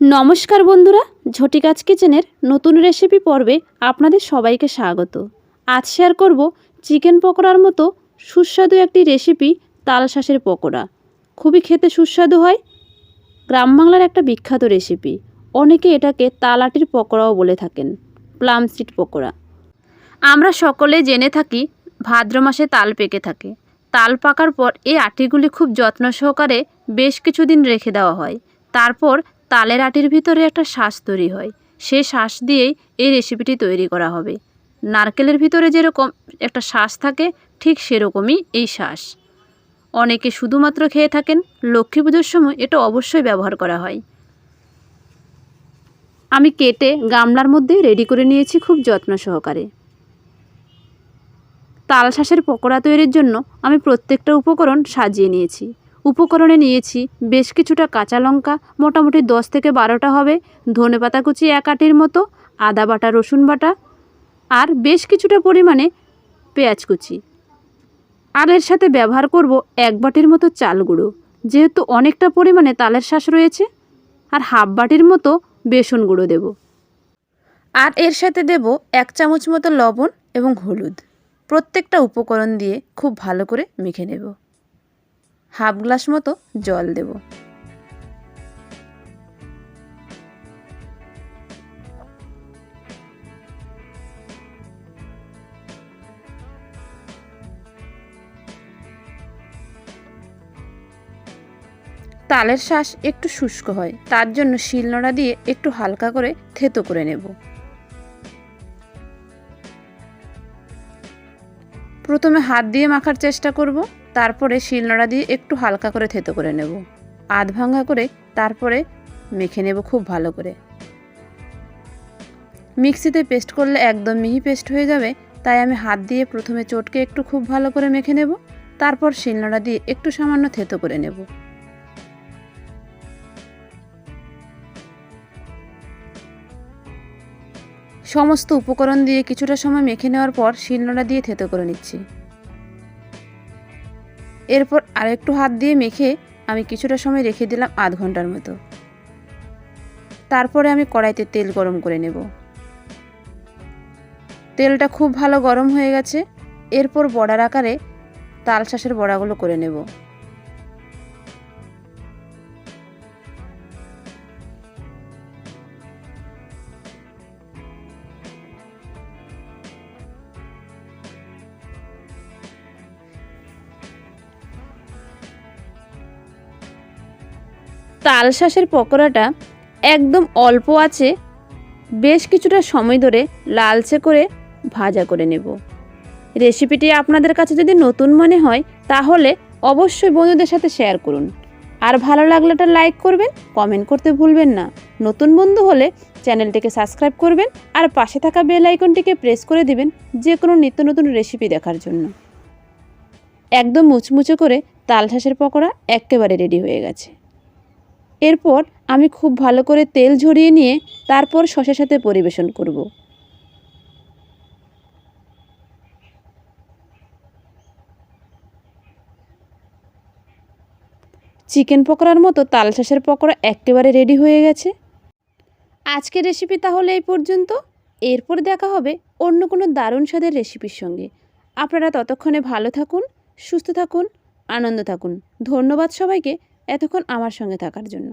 নমস্কার বন্ধুরা, ঝটিকাজ কিচেনের নতুন রেসিপি পর্বে আপনাদের সবাইকে স্বাগত। আজ শেয়ার করব চিকেন পকোড়ার মতো সুস্বাদু একটি রেসিপি তাল শাঁসের পকোড়া। খুবই খেতে সুস্বাদু হয়। গ্রাম বাংলার একটা বিখ্যাত রেসিপি। অনেকে এটাকে তালাটির পকোড়াও বলে থাকেন, প্লাম সিড পকোড়া। আমরা সকলে জেনে থাকি, ভাদ্র মাসে তাল পেকে থাকে। তাল পাকার পর এই আটিগুলি খুব যত্ন সহকারে বেশ কিছুদিন রেখে দেওয়া হয়। তারপর তালের আটির ভিতরে একটা শ্বাস তৈরি হয়। সেই শ্বাস দিয়েই এই রেসিপিটি তৈরি করা হবে। নারকেলের ভিতরে যেরকম একটা শ্বাস থাকে, ঠিক সেরকমই এই শ্বাস অনেকে শুধুমাত্র খেয়ে থাকেন, লক্ষ্মী পুজোর সময় এটা অবশ্যই ব্যবহার করা হয়। আমি কেটে গামলার মধ্যে রেডি করে নিয়েছি খুব যত্ন সহকারে। তাল শাঁসের পকোড়া তৈরির জন্য আমি প্রত্যেকটা উপকরণ সাজিয়ে নিয়েছি। উপকরণে নিয়েছি। বেশ কিছুটা কাঁচা লঙ্কা, মোটামুটি দশ থেকে বারোটা হবে, ধনে পাতা কুচি এক আটির মতো, আদা বাটা, রসুন বাটা, আর বেশ কিছুটা পরিমাণে পেঁয়াজ কুচি। আর এর সাথে ব্যবহার করব এক বাটির মতো চাল গুঁড়ো, যেহেতু অনেকটা পরিমাণে তালের শ্বাস রয়েছে, আর হাফ বাটির মতো বেসন গুঁড়ো দেব। আর এর সাথে দেব এক চামচ মতো লবণ এবং হলুদ। প্রত্যেকটা উপকরণ দিয়ে খুব ভালো করে মেখে নেব। হাফ গ্লাস মতো জল দেব। তালের শ্বাস একটু শুষ্ক হয়, তার জন্য শিলনোড়া দিয়ে একটু হালকা করে থেতো করে নেব। প্রথমে হাত দিয়ে মাখার চেষ্টা করব। তারপরে শিলনোড়া দিয়ে একটু হালকা করে থেতো করে নেব। আধ ভাঙা করে তারপরে মেখে নেব খুব ভালো করে। মিক্সিতে পেস্ট করলে একদম মিহি পেস্ট হয়ে যাবে, তাই আমি হাত দিয়ে প্রথমে চটকে একটু খুব ভালো করে মেখে নেব, তারপর শিলনোড়া দিয়ে একটু সামান্য থেতো করে নেব। সমস্ত উপকরণ দিয়ে কিছুটা সময় মেখে নেওয়ার পর শিলনোড়া দিয়ে থেতো করে নিচ্ছি। এরপর আরেকটু হাত দিয়ে মেখে আমি কিছুটা সময় রেখে দিলাম আধ ঘণ্টার মতো। তারপরে আমি কড়াইতে তেল গরম করে নেব। তেলটা খুব ভালো গরম হয়ে গেছে। এরপর বড়ার আকারে তাল শাঁসের বড়াগুলো করে নেব। শাঁসের পকোড়াটা একদম অল্প আছে, বেশ কিছুটা সময় ধরে লালচে করে ভাজা করে নেব। রেসিপিটি আপনাদের কাছে যদি নতুন মনে হয়, তাহলে অবশ্যই বন্ধুদের সাথে শেয়ার করুন। আর ভালো লাগলে লাগলেটা লাইক করবেন, কমেন্ট করতে ভুলবেন না। নতুন বন্ধু হলে চ্যানেলটিকে সাবস্ক্রাইব করবেন আর পাশে থাকা বেল আইকনটিকে প্রেস করে দিবেন যে কোনো নিত্য নতুন রেসিপি দেখার জন্য। একদম মুচমুচে করে তাল শাঁসের পকোড়া একেবারে রেডি হয়ে গেছে। এরপর আমি খুব ভালো করে তেল ঝরিয়ে নিয়ে তারপর শসের সাথে পরিবেশন করব। চিকেন পকোড়ার মতো তাল শাঁসের পকোড়া একেবারে রেডি হয়ে গেছে। আজকের রেসিপি তাহলে এই পর্যন্ত। এরপর দেখা হবে অন্য কোনো দারুণ স্বাদের রেসিপির সঙ্গে। আপনারা ততক্ষণে ভালো থাকুন, সুস্থ থাকুন, আনন্দ থাকুন। ধন্যবাদ সবাইকে। এতক্ষণ আমার সঙ্গে থাকার জন্য।